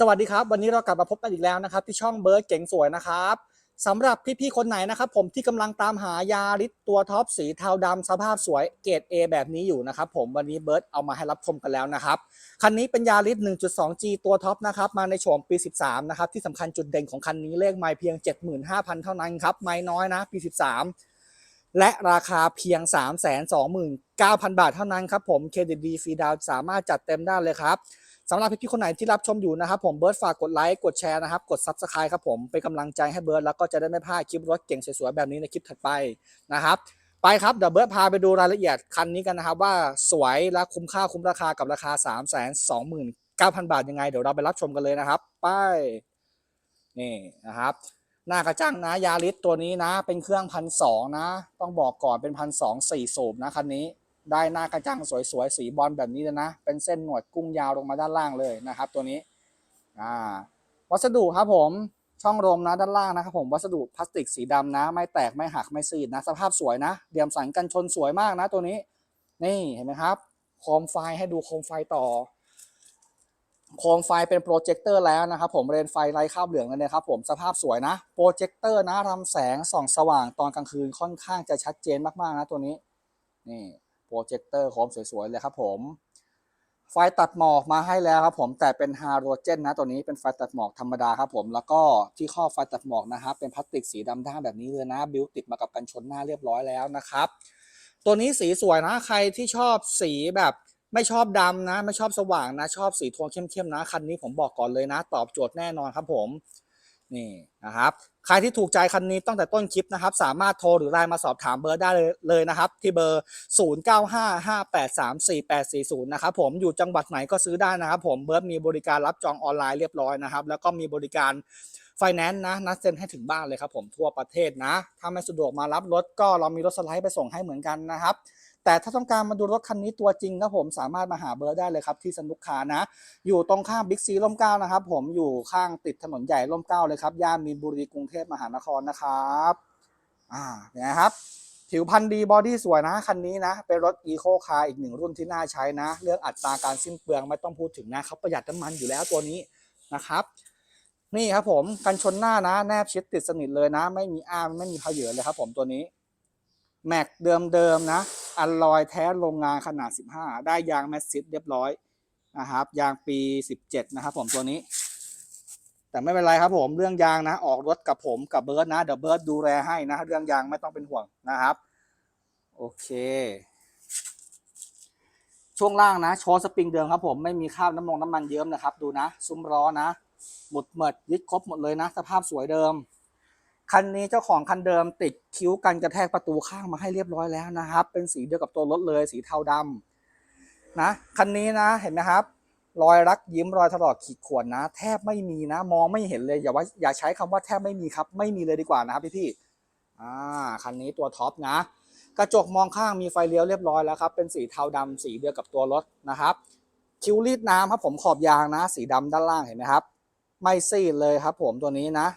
สวัสดีครับ วันนี้เรากลับมาพบกันอีกแล้วนะครับ ที่ช่องเบิร์ดเก๋งสวยนะครับสำหรับพี่ๆคนไหนนะครับผมที่กำลังตามหายาริสตัวท็อปสีเทาดำสภาพสวยเกรด A แบบนี้อยู่นะครับผมวันนี้เบิร์ดเอามาให้รับชมกันแล้วนะครับคันนี้เป็นยาริส 1.2G ตัวท็อปนะครับมาในโฉมปี 13 นะครับที่สำคัญจุดเด่นของคันนี้เลขไมล์เพียง 75,000 เท่านั้นครับไม้น้อยนะปี 13และราคาเพียง 329,000 บาทเท่านั้นครับผมเครดิตดีฟรีดาวสามารถจัดเต็มได้เลยครับ สำหรับพี่ๆคนไหนที่รับชมอยู่นะครับผมเบิร์ดฝากกดไลค์กดแชร์นะครับกด Subscribe ครับผมเป็นกำลังใจให้เบิร์ดแล้วก็จะได้ไม่พลาดคลิปรถเก่งสวยๆแบบนี้ในคลิปถัดไปนะครับไปครับเดี๋ยวเบิร์ดพาไปดูรายละเอียดคันนี้กันนะครับว่าสวยและคุ้มค่าคุ้มราคากับราคา 3 2 9 0 0 0 บาทยังไง เดี๋ยวเราไปรับชมกันเลยนะครับ ไปนี่นะครับหน้ากระจังนะยาริสตัวนี้นะ เป็นเครื่องพันสองนะ ต้องบอกก่อนเป็นพันสองสี่สูบนะคันนี้ ได้หน้ากระจังสวยๆ สีบอลแบบนี้เลยนะ เป็นเส้นหนวดกุ้งยาวลงมาด้านล่างเลยนะครับ ตัวนี้อ่าวัสดุครับผมช่องลมนะด้านล่างนะครับผมวัสดุพลาสติกสีดำนะ ไม่แตกไม่หักไม่ซีดนะ สภาพสวยนะเดียมสันกันชนสวยมากนะตัวนี้ นี่เห็นไหมครับโคมไฟให้ดูโคมไฟต่อ โคมไฟเป็นโปรเจคเตอร์แล้วนะครับผมเรนไฟไร้คราบเหลืองเลยนะครับผมสภาพสวยนะโปรเจคเตอร์นะรำแสงส่องสว่างตอนกลางคืนค่อนข้างจะชัดเจนมากๆนะตัวนี้นี่ โปรเจคเตอร์โคมสวยๆเลยครับผม ไฟตัดหมอกมาให้แล้วครับผมแต่เป็นฮาโลเจนนะตัวนี้เป็นไฟตัดหมอกธรรมดาครับผม แล้วก็ที่ข้อไฟตัดหมอกนะครับเป็นพลาสติกสีดำด้านแบบนี้เลยนะบิวติดมากับกันชนหน้าเรียบร้อยแล้วนะครับ ตัวนี้สีสวยนะใครที่ชอบสีแบบไม่ชอบดำนะ ไม่ชอบสว่างนะ ชอบสีโทนเข้มๆนะ คันนี้ผมบอกก่อนเลยนะ ตอบโจทย์แน่นอนครับผม นี่นะครับ ใครที่ถูกใจคันนี้ตั้งแต่ต้นคลิปนะครับ สามารถโทรหรือไลน์มาสอบถามเบอร์ได้เลยเลยนะครับ ที่เบอร์ 0955834840 นะครับผมอยู่จังหวัดไหนก็ซื้อได้นะครับ ผมเบิร์ดมีบริการรับจองออนไลน์เรียบร้อยนะครับ แล้วก็มีบริการไฟแนนซ์นะนัดเซ็นให้ถึงบ้านเลยครับผมทั่วประเทศนะ ถ้าไม่สะดวกมารับรถก็เรามีรถสไลด์ไปส่งให้เหมือนกันนะครับ แต่ถ้าต้องการมาดูรถคันนี้ตัวจริงครับผมสามารถมาหาเบอร์ได้เลยครับที่สนุกคานะ อยู่ตรงข้ามบิ๊กซีร่มเก้านะครับผมอยู่ข้างติดถนนใหญ่ร่มเก้าเลยครับย่านมีนบุรีกรุงเทพมหานครนะครับอ่าเป็นไงครับผิวพันธุ์ดีบอดี้สวยนะ คันนี้นะ เป็นรถอีโคคาร์อีกหนึ่งรุ่นที่น่าใช้นะ เรื่องอัตราการสิ้นเปลืองไม่ต้องพูดถึงนะเขาประหยัดน้ำมันอยู่แล้วตัวนี้นะครับ นี่ครับผมกันชนหน้านะ แนบชิดติดสนิทเลยนะ ไม่มีอ้ามไม่มีเพเยอเลยครับผมตัวนี้ แม็กเดิมๆนะ อัลลอยแท้โรงงานขนาด 15 ได้ยางแมสซิสเรียบร้อยนะครับ ยางปี 17 นะครับผมตัวนี้ แต่ไม่เป็นไรครับผมเรื่องยางนะ ออกรถกับผมกับเบิร์ดนะเดี๋ยวเบิร์ดดูแลให้นะ เรื่องยางไม่ต้องเป็นห่วงนะครับ โอเค ช่วงล่างนะโชว์สปริงเดิมครับผมไม่มีคราบน้ำมันน้ำมันเยิ้มนะครับ ดูนะ ซุ้มล้อนะ หมดเหมิดยึดครบหมดเลยนะ สภาพสวยเดิม คันนี้เจ้าของคันเดิมติดคิ้วกันกระแทกประตูข้างมาให้เรียบร้อยแล้วนะครับ เป็นสีเดียวกับตัวรถเลยสีเทาดำนะคันนี้นะเห็นไหมครับ รอยรักยิ้มรอยถลอกขีดข่วนนะ แทบไม่มีนะ มองไม่เห็นเลยอย่าว่าอย่าใช้คำว่าแทบไม่มีครับ ไม่มีเลยดีกว่านะครับพี่พี่ๆอ่าคันนี้ตัวท็อปนะ กระจกมองข้างมีไฟเลี้ยวเรียบร้อยแล้วครับเป็นสีเทาดำสีเดียวกับตัวรถนะครับ คิ้วรีดน้ำครับผมขอบยางนะ สีดำด้านล่างเห็นไหมครับ ไม่ซีดเลยครับ ผมตัวนี้นะ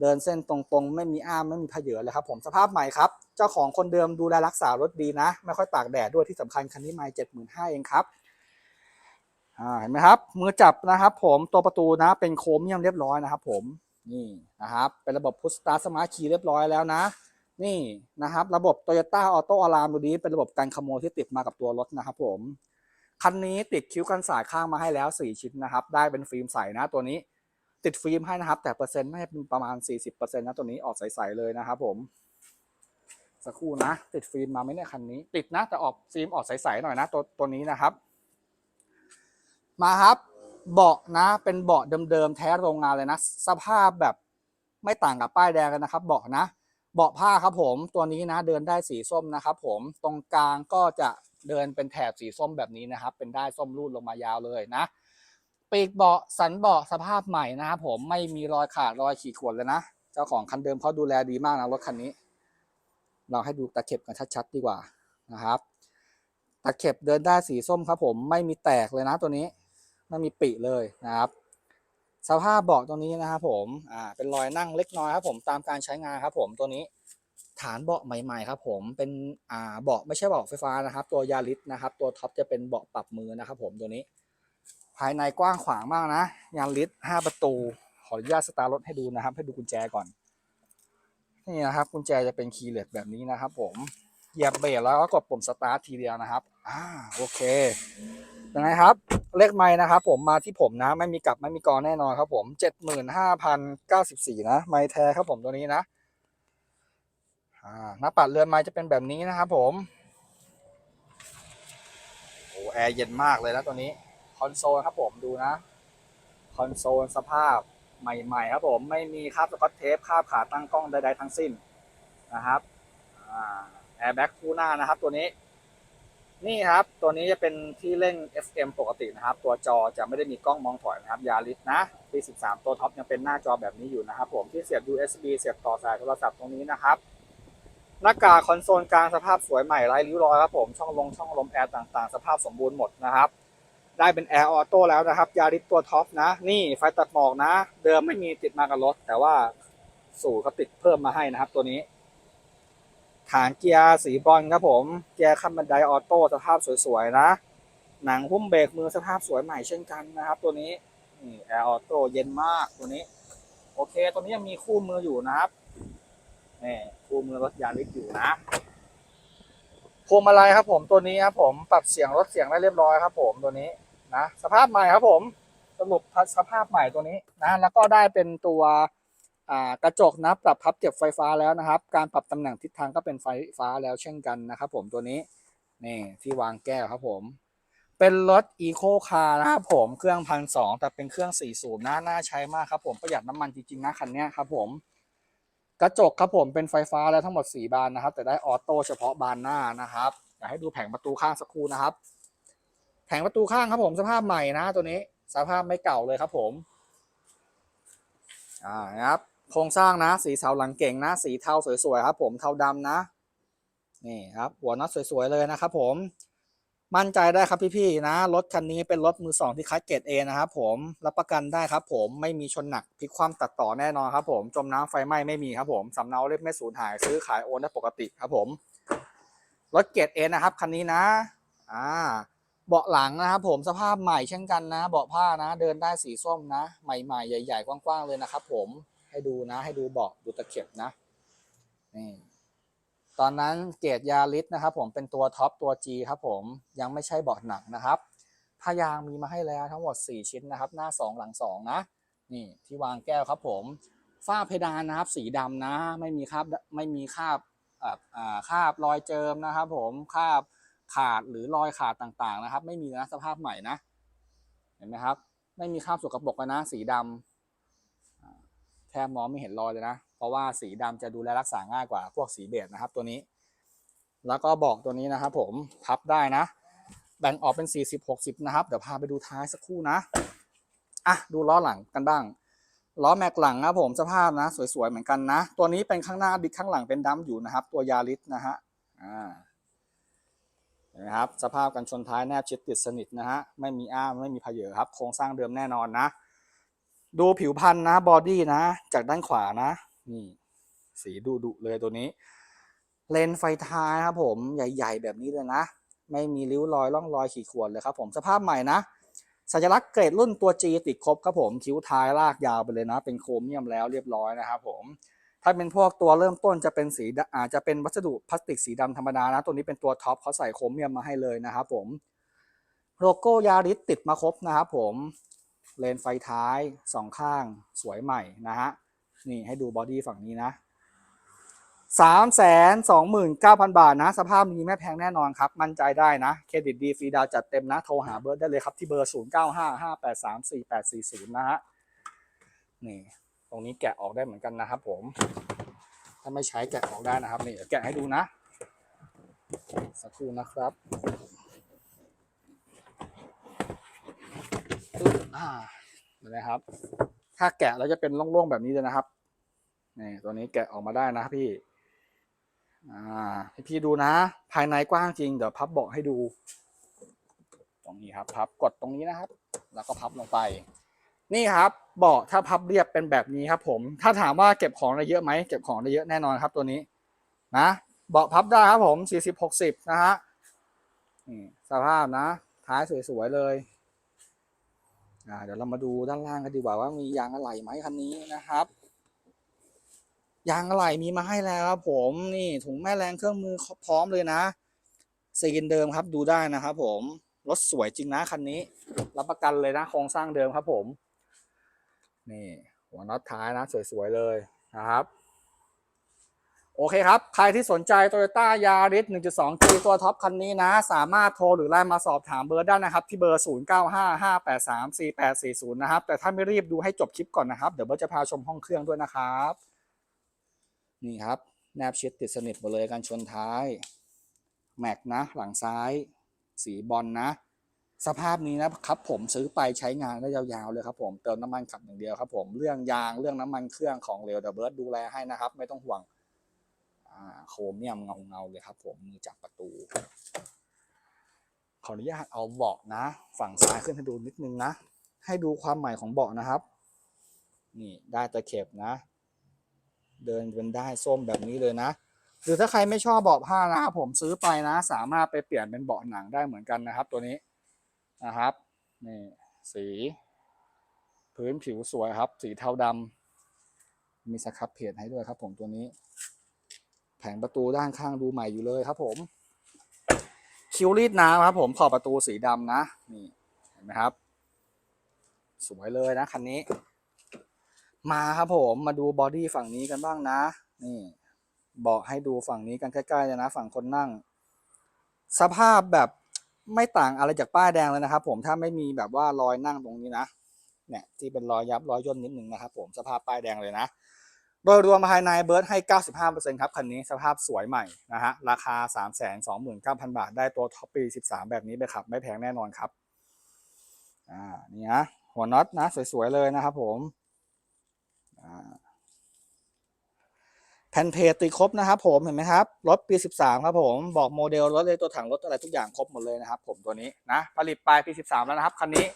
เดินเส้นตรงๆ ไม่มีอ้ามไม่มีเพเยอเลยครับผมสภาพใหม่ครับ เจ้าของคนเดิมดูแลรักษารถดีนะ ไม่ค่อยตากแดดด้วยที่สำคัญคันนี้ไม่เจ็ดหมื่นห้าเองครับเห็นไหมครับ มือจับนะครับ ผมตัวประตูนะเป็นโครเมียมเรียบร้อยนะครับ ผมนี่นะครับ เป็นระบบพุชสตาร์สมาร์ทคีย์เรียบร้อยแล้วนะ นี่นะครับ ระบบ Toyota Auto Alarm ตัวนี้เป็นระบบการขโมยที่ติดมากับตัวรถนะครับผมคันนี้ติดคิ้วกันสายข้างมาให้แล้ว 4 ชิ้นนะครับ ได้เป็นฟิล์มใสนะตัวนี้ ติดฟิล์มให้นะครับ แต่เปอร์เซ็นต์น่าจะเป็นประมาณ 40%นะตัวนี้ออกใสๆเลยนะครับผม สักครู่นะ ติดฟิล์มมาไหมเนี่ยคันนี้ ติดนะ แต่ออกฟิล์มออกใสๆหน่อยนะตัวตัวนี้นะครับ มาครับ เบาะนะ เป็นเบาะเดิมๆแท้โรงงานเลยนะ สภาพแบบไม่ต่างกับป้ายแดงกันนะครับ เบาะนะ เบาะผ้าครับผมตัวนี้นะ เดินได้สีส้มนะครับผมตรงกลางก็จะเดินเป็นแถบสีส้มแบบนี้นะครับ เป็นได้ส้มรูดลงมายาวเลยนะ ปีกเบาะสันเบาะสภาพใหม่นะครับผมไม่มีรอยขาดรอยขีดข่วนเลยนะ เจ้าของคันเดิมเขาดูแลดีมากนะรถคันนี้ เราให้ดูตะเข็บกันชัดๆดีกว่านะครับตะเข็บเดินได้สีส้มครับผมไม่มีแตกเลยนะตัวนี้ไม่มีปีเลยนะครับ สภาพเบาะตรงนี้นะครับผมอ่าเป็นรอยนั่งเล็กน้อยครับผมตามการใช้งานครับผมตัวนี้ฐานเบาะใหม่ๆครับผมเป็นอ่าเบาะไม่ใช่เบาะไฟฟ้านะครับ ตัวยาริสนะครับ ตัวท็อปจะเป็นเบาะปรับมือนะครับผมตัวนี้ ภายในกว้างขวางมากนะ ยางลิตห้าประตู ขออนุญาตสตาร์ทรถให้ดูนะครับ ให้ดูกุญแจก่อน นี่นะครับ กุญแจจะเป็นคีย์เลสแบบนี้นะครับ ผมเหยียบเบรกแล้วก็กดปุ่มสตาร์ททีเดียวนะครับ อ่า โอเคยังไงครับ เลขไม้นะครับ ผมมาที่ผมนะ ไม่มีกลับไม่มีกรแน่นอนครับ ผมเจ็ดหมื่นห้าพันเก้าสิบสี่นะ ไม้แท้ครับผมตัวนี้นะ อ่า หน้าปัดเรือนไม้จะเป็นแบบนี้นะครับ ผม โอ้แอร์เย็นมากเลยนะตัวนี้ คอนโซลครับผมดูนะ คอนโซลสภาพใหม่ ๆ ครับผม ไม่มีคราบสกอตเทปคราบขาตั้งกล้องใดๆทั้งสิ้นนะครับแอร์แบ็กคู่หน้านะครับ ตัวนี้ นี่ครับ ตัวนี้จะเป็นที่เล่น FM ปกตินะครับ ตัวจอจะไม่ได้มีกล้องมองถอยนะครับยาริสนะปี13 ตัวท็อปยังเป็นหน้าจอแบบนี้อยู่นะครับ ผมที่เสียบ USB เสียบต่อสายโทรศัพท์ตรงนี้นะครับหน้ากากคอนโซลกลางสภาพสวยใหม่ไร้ริ้วรอยครับผมช่องลงช่องลมแอร์ต่างๆ สภาพสมบูรณ์หมดนะครับ ได้เป็นแอร์ออโต้แล้วนะครับยาริสตัวท็อปนะ นี่ไฟตัดหมอกนะ เดิมไม่มีติดมากับรถ แต่ว่าสูตรเขาติดเพิ่มมาให้นะครับ ตัวนี้ ฐานเกียร์สีบอนซ์ครับผมเกียร์ขั้นบันไดออโต้สภาพสวยๆนะ หนังหุ้มเบรกมือสภาพสวยใหม่เช่นกันนะครับ ตัวนี้นี่แอร์ออโต้เย็นมากตัวนี้ โอเค ตัวนี้ยังมีคู่มืออยู่นะครับนี่คู่มือรถยาริสอยู่นะพวงมาลัยครับผมตัวนี้ครับผมปรับเสียงลดเสียงได้เรียบร้อยครับผมตัวนี้ นะสภาพใหม่ครับผมสรุปสภาพใหม่ตัวนี้นะแล้วก็ได้เป็นตัวกระจกนะปรับพับเก็บไฟฟ้าแล้วนะครับ การปรับตำแหน่งทิศทางก็เป็นไฟฟ้าแล้วเช่นกันนะครับ ผมตัวนี้นี่ที่วางแก้วครับผม เป็นรถอีโคคาร์นะครับผมเครื่องพันสองแต่เป็นเครื่องสี่สูบนะน่าใช้มากครับผมประหยัดน้ำมันจริงๆนะคันนี้ครับผมกระจกครับผมเป็นไฟฟ้าแล้วทั้งหมด 4 บานนะครับ แต่ได้ออโต้เฉพาะบานหน้านะครับอยากให้ดูแผงประตูข้างสักครู่นะครับ แผงประตูข้างครับผมสภาพใหม่นะตัวนี้สภาพไม่เก่าเลยครับผมอ่านะครับโครงสร้างนะ สีเสาหลังเก่งนะ สีเทาสวยๆครับผมเทาดำนะนี่ครับหัวน็อตสวยๆเลยนะครับผมมั่นใจได้ครับพี่ๆนะรถคันนี้เป็นรถมือสองที่คัดเกรดเอนะครับผมรับประกันได้ครับผมไม่มีชนหนักพลิกคว่ำตัดต่อแน่นอนครับผมจมน้ำไฟไหม้ไม่มีครับผมสำเนาเล่มไม่สูญหายซื้อขายโอนได้ปกติครับผมรถเกรดเอนะครับคันนี้นะอ่า เบาะหลังนะครับผมสภาพใหม่เช่นกันนะ เบาะผ้านะ เดินได้สีส้มนะ ใหม่ๆ ใหญ่ ๆ กว้างๆเลยนะครับผมให้ดูนะ ให้ดูเบาะดูตะเข็บนะนี่ตอนนั้นเกรดยาริสนะครับผมเป็นตัวท็อปตัว G ครับผมยังไม่ใช่เบาะหนังนะครับผ้ายางมีมาให้แล้วทั้งหมด 4 ชิ้นนะครับ หน้า 2 หลัง 2 นะนี่ที่วางแก้วครับผมฝ้าเพดานนะครับ สีดำนะ ไม่มีคราบไม่มีคราบคราบรอยเจิมนะครับ ผมคราบ ขาดหรือรอยขาดต่างๆนะครับ ไม่มีนะสภาพใหม่นะ เห็นไหมครับ ไม่มีคราบสกปรกเลยนะ สีดำอ่าแทบมองไม่เห็นรอยเลยนะ เพราะว่าสีดำจะดูแลรักษาง่ายกว่าพวกสีเบจนะครับ ตัวนี้ แล้วก็บอกตัวนี้นะครับ ผมพับได้นะ แบ่งออกเป็น 40 60 นะครับ เดี๋ยวพาไปดูท้ายสักครู่นะอะดูล้อหลังกันบ้างล้อแม็กหลังนะผมสภาพนะ สวยๆเหมือนกันนะ ตัวนี้เป็นข้างหน้าดิกข้างหลังเป็นดัมอยู่นะครับ ตัวยาริสนะฮะอ่า ห็นไหมครับสภาพกันชนท้ายแนบชิดติดสนิทนะฮะไม่มีอ้ามไม่มีเพเยอครับโครงสร้างเดิมแน่นอนนะ ดูผิวพันธุ์นะบอดี้นะ จากด้านขวานะนี่สีดุดุเลยตัวนี้ เลนส์ไฟท้ายครับผมใหญ่ ๆ แบบนี้เลยนะ ไม่มีริ้วรอยร่องรอยขีดข่วนเลยครับผมสภาพใหม่นะสัญลักษณ์เกรดรุ่นตัว G ติดครบครับผมคิ้วท้ายลากยาวไปเลยนะ เป็นโครเมียมแล้วเรียบร้อยนะครับผม ถ้าเป็นพวกตัวเริ่มต้นจะเป็นสีอาจจะเป็นวัสดุพลาสติกสีดำธรรมดานะ ตัวนี้เป็นตัวท็อปเขาใส่โครเมียมมาให้เลยนะครับผม โลโก้ยาริสติดมาครบนะครับผม เลนส์ไฟท้ายสองข้างสวยใหม่นะฮะ นี่ให้ดูบอดี้ฝั่งนี้นะสามแสนสองหมื่นเก้าพันบาทนะ สภาพนี้ไม่แพงแน่นอนครับ มั่นใจได้นะ เครดิตดีฟรีดาวจัดเต็มนะ โทรหาเบิร์ดได้เลยครับที่เบอร์ศูนย์เก้าห้าห้าแปดสามสี่แปดสี่ศูนย์นะฮะ นี่ รงนี้แกะออกได้เหมือนกันนะครับ ผม ถ้าไม่ใช้แกะออกได้นะครับนี่แกะให้ดูนะ สักครู่นะครับอ่าเห็นไหมครับ ถ้าแกะแล้วจะเป็นโล่งๆแบบนี้เลยนะครับนี่ตัวนี้แกะออกมาได้นะพี่อ่าให้พี่ดูนะ ภายในกว้างจริงเดี๋ยวพับเบาะให้ดู ตรงนี้ครับพับกดตรงนี้นะครับ แล้วก็พับลงไป นี่ครับเบาะถ้าพับเรียบเป็นแบบนี้ครับผม ถ้าถามว่าเก็บของได้เยอะไหมเก็บของได้เยอะแน่นอนครับตัวนี้นะเบาะพับได้ครับผมสี่สิบหกสิบนะฮะสภาพนะ ท้ายสวยๆเลยเดี๋ยวเรามาดูด้านล่างกันดีกว่าว่ามียางอะไหล่ไหมคันนี้นะครับยางอะไหล่มีมาให้แล้วครับผมนี่ถุงแม่แรงเครื่องมือพร้อมเลยนะซีนเดิมครับดูได้นะครับผมรถสวยจริงนะคันนี้ รับประกันเลยนะโครงสร้างเดิมครับผม นี่ หัวน็อตท้ายนะสวยๆเลยนะครับ โอเคครับ ใครที่สนใจ Toyota Yaris 1.2G ตัวท็อปคันนี้นะ สามารถโทรหรือไลน์มาสอบถามเบอร์ได้นะครับ ที่เบอร์ 0955834840 นะครับ แต่ถ้าไม่รีบดูให้จบคลิปก่อนนะครับ เดี๋ยวเบิร์จะพาชมห้องเครื่องด้วยนะครับ นี่ครับแนบชิดติดสนิทหมดเลยการชนท้ายแม็กนะ หลังซ้าย สีบอลนะ สภาพนี้นะครับผมซื้อไปใช้งานได้ยาวๆเลยครับผมเติมน้ำมันขับอย่างเดียวครับผมเรื่องยางเรื่องน้ำมันเครื่องของเรลเดเบิร์ดดูแลให้นะครับ ไม่ต้องห่วงโครเมียมเงาเงาเลยครับ ผมมือจับประตู ขออนุญาตเอาเบาะนะ ฝั่งซ้ายขึ้นให้ดูนิดนึงนะ ให้ดูความใหม่ของเบาะนะครับ นี่ได้ตะเข็บนะ เดินเป็นได้ส้มแบบนี้เลยนะหรือถ้าใครไม่ชอบเบาะผ้านะครับผมซื้อไปนะ สามารถไปเปลี่ยนเป็นเบาะหนังได้เหมือนกันนะครับ ตัวนี้ นะครับ นี่สี พื้นผิวสวยครับ สีเทาดำมีสครับเพจให้ด้วยครับ ผมตัวนี้ แผงประตูด้านข้างดูใหม่อยู่เลยครับ ผม คิวรีดน้ำครับ ผมขอบประตูสีดำนะ นี่เห็นไหมครับ สวยเลยนะคันนี้ มาครับผมมาดูบอดี้ฝั่งนี้กันบ้างนะ นี่เบาะให้ดูฝั่งนี้กันใกล้ๆเลยนะ ฝั่งคนนั่ง สภาพแบบ ไม่ต่างอะไรจากป้ายแดงเลยนะครับ ผมถ้าไม่มีแบบว่ารอยนั่งตรงนี้นะเนี่ยที่เป็นรอยยับรอยย่นนิดนึงนะครับ ผมสภาพป้ายแดงเลยนะ โดยรวมภายในเบิร์ดให้ 95%ครับคันนี้สภาพสวยใหม่นะฮะราคา 329,000 บาท ได้ตัวท็อปปี 13 แบบนี้ไปขับ ไม่แพงแน่นอนครับอ่านี่นะหัวน็อตนะ สวยๆเลยนะครับผมอ่า แผ่นเพจติดครบนะครับผมเห็นไหมครับรถปี 13 ครับผมบอกโมเดลรถเลยตัวถังรถอะไรทุกอย่างครบหมดเลยนะครับ ผมตัวนี้นะผลิตปลายปี 13 แล้วนะครับคันนี้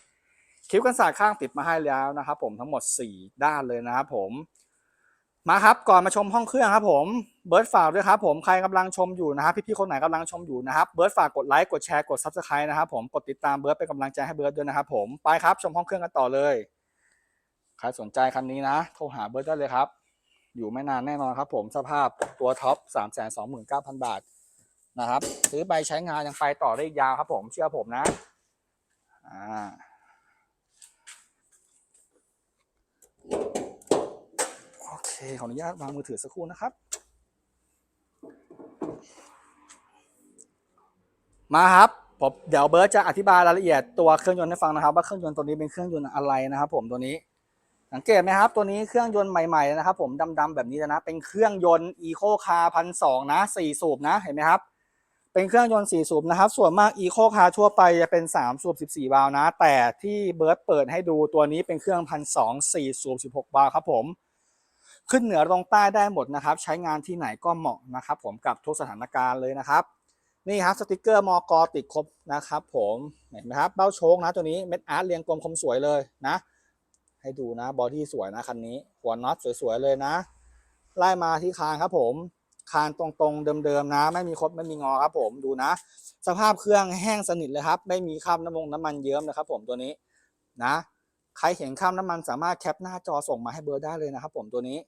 คิ้วกันศาสตร์ข้างติดมาให้แล้วนะครับ ผมทั้งหมด 4 ด้านเลยนะครับผมมาครับก่อนมาชมห้องเครื่องครับผมเบิร์ดฝากด้วยครับผมใครกำลังชมอยู่นะครับพี่ๆคนไหนกำลังชมอยู่นะครับเบิร์ดฝากกดไลค์กดแชร์กดซับสไครต์นะครับผมกดติดตามเบิร์ดเป็นกำลังใจให้เบิร์ดด้วยนะครับผมไปครับชมห้องเครื่องกันต่อเลยใครสนใจคันนี้นะโทรหาเบิร์ดได้เลยครับ อยู่ไม่นานแน่นอนครับผมสภาพตัวท็อป 3 2 9 0 0 0 บาทนะครับ ซื้อไปใช้งานยังไปต่อได้ยาวครับผมเชื่อผมนะอ่าโอเค ขออนุญาตวางมือถือสักครู่นะครับ มาครับผมเดี๋ยวเบิร์ตจะอธิบายรายละเอียดตัวเครื่องยนต์ให้ฟังนะครับ ว่าเครื่องยนต์ตัวนี้เป็นเครื่องยนต์อะไรนะครับ ผมตัวนี้ สังเกตไหมครับตัวนี้เครื่องยนต์ใหม่ๆนะครับ ผมดำๆแบบนี้นะเป็นเครื่องยนต์อีโคคาร์พันสองนะสี่สูบนะเห็นไหมครับ เป็นเครื่องยนต์สี่สูบนะครับ ส่วนมากอีโคคาร์ทั่วไปจะเป็นสามสูบสิบสี่วาล์วนะ แต่ที่เบิร์ตเปิดให้ดูตัวนี้เป็นเครื่องพันสองสี่สูบสิบหกวาล์วครับผมขึ้นเหนือลงใต้ได้หมดนะครับ ใช้งานที่ไหนก็เหมาะนะครับ ผมกับทุกสถานการณ์เลยนะครับ นี่ครับสติกเกอร์มอกอติดครบนะครับ ผมเห็นไหมครับเบ้าโชคนะตัวนี้เม็ดอาร์ตเรียงกลมคมสวยเลยนะ ให้ดูนะบอดี้สวยนะคันนี้ หัวน็อตสวยๆเลยนะ ไล่มาที่คางครับผมคานตรงๆเดิมๆนะ ไม่มีคดไม่มีงอครับผมดูนะ สภาพเครื่องแห้งสนิทเลยครับ ไม่มีคราบน้ำมันน้ำมันเยิ้มนะครับ ผมตัวนี้นะ ใครเห็นคราบน้ำมันสามารถแคปหน้าจอส่งมาให้เบอร์ได้เลยนะครับ ผมตัวนี้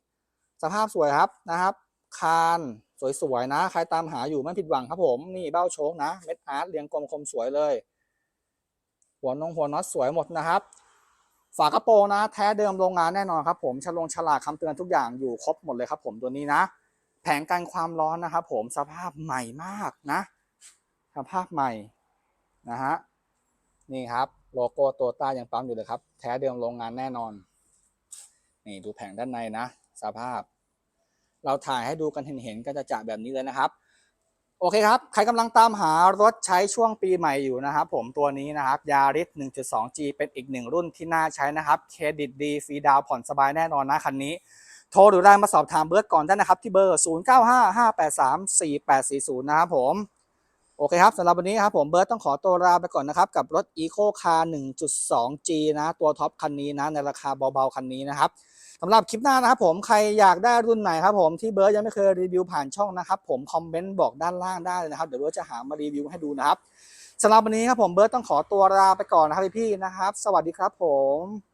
สภาพสวยครับนะครับ คานสวยๆนะ ใครตามหาอยู่ไม่ผิดหวังครับผมนี่เบ้าโชคนะเม็ดอาร์ตเรียงกลมคมสวยเลย หัวนงหัวน็อตสวยหมดนะครับ ฝากระโปรงนะ แท้เดิมโรงงานแน่นอนครับผมฉลงฉลากคำเตือนทุกอย่างอยู่ครบหมดเลยครับผมตัวนี้นะ แผงกันความร้อนนะครับผมสภาพใหม่มากนะสภาพใหม่นะฮะนี่ครับโลโก้โตต้ายังปั๊มอยู่เลยครับ แท้เดิมโรงงานแน่นอน นี่ดูแผงด้านในนะ สภาพ เราถ่ายให้ดูกันเห็นๆก็จะจะแบบนี้เลยนะครับ โอเคครับ ใครกำลังตามหารถใช้ช่วงปีใหม่อยู่นะครับผมตัวนี้นะครับยาริส 1.2G เป็นอีกหนึ่งรุ่นที่น่าใช้นะครับ เครดิตดีฟรีดาวผ่อนสบายแน่นอนนะคันนี้ โทรหรือไลน์มาสอบถามเบิร์ดก่อนได้นะครับ ที่เบอร์ 0955834840 นะครับผม โอเคครับสำหรับวันนี้ครับผมเบิร์ตต้องขอตัวลาไปก่อนนะครับ กับรถ Eco Car 1.2G นะ ตัวท็อปคันนี้นะ ในราคาเบาๆคันนี้นะครับ สำหรับคลิปหน้านะครับผมใครอยากได้รุ่นไหนครับผมที่เบิร์ดยังไม่เคยรีวิวผ่านช่องนะครับผมคอมเมนต์บอกด้านล่างได้เลยนะครับเดี๋ยวเบิร์ดจะหามารีวิวให้ดูนะครับสำหรับวันนี้ครับผมเบิร์ดต้องขอตัวลาไปก่อนนะครับพี่ๆนะครับ สวัสดีครับผม